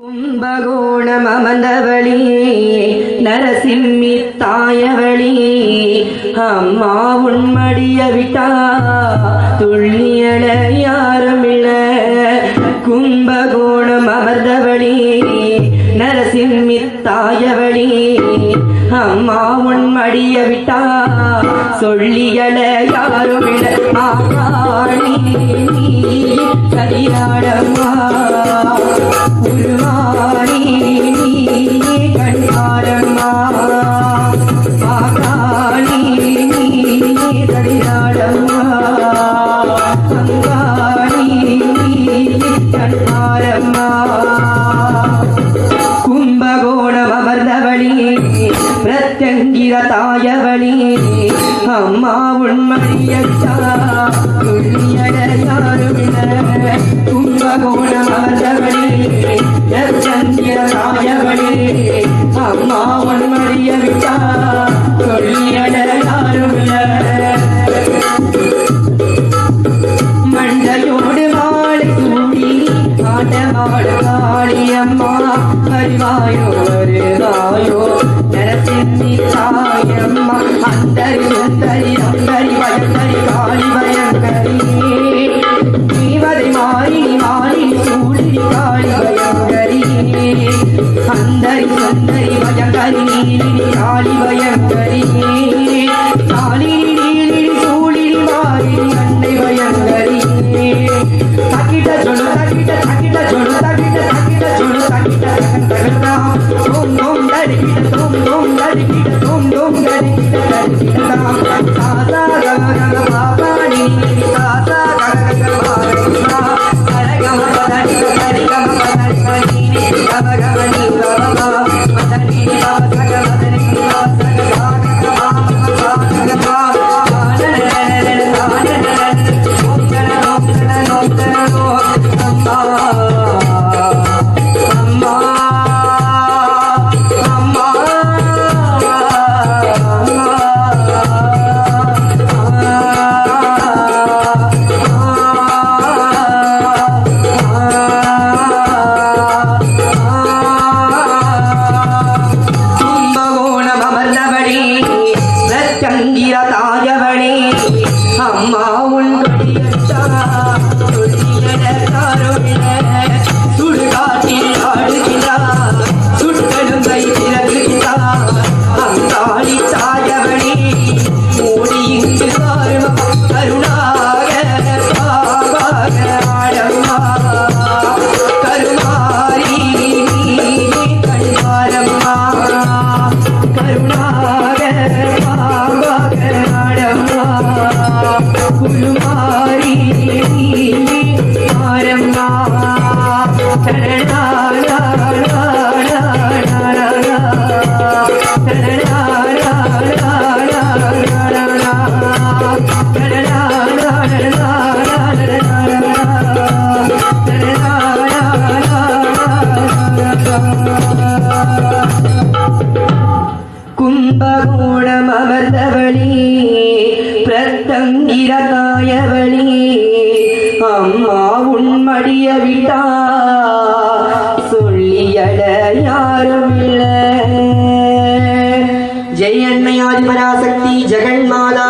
கும்பகோணம் அமர்ந்தவளி நரசிம்மி தாயவளி அம்மா உன்மடிய விட்டா துள்ளியட யாருமில்ல கும்பகோணம் அமர்ந்தவளி நரசிம்மி தாயவளி அம்மா உன்மடிய விட்டா சொல்லியல யாருமில்ல ஆகாணி சரியாடம்மா பிரத்யங்கிர தாயவளி அம்மா உண்மையத்தா துள்ளியட யாருமில்ல கும்பகோணம் அம்மா உண்மைய விட்டா துள்ளியட யாருமில்ல மண்டையோடு வாழை சூடி ஆட்டமாடு కాళియమ్మ హరివాయో హరిరాయో నరసింహి సాయమ్మ అందరి అందరి ఓం ఓం దరికి ఓం ఓం దరికి ఓం ఓం దరికి దరికి తాతా గగన బాబాని తాతా గగన బాగా సరగమ పదని సరిగమ పదని పని గమ గమ నీ గమ మదని సగ మదని సగ Oh அங்காளி தாயவளே ஓடி இங்கு வாரும் கருணாக பாவாக ஆடம்மா கருமாரி கண்பாரம்மா கும்பகோணம் அமர்ந்தவளி பிரத்தங்கிர தாயவளி அம்மா உன்மடிய விட்டா சொல்லியட யாரும் இல்லை ஜெய் அன்னையாதி பராசக்தி ஜெகன்மாலா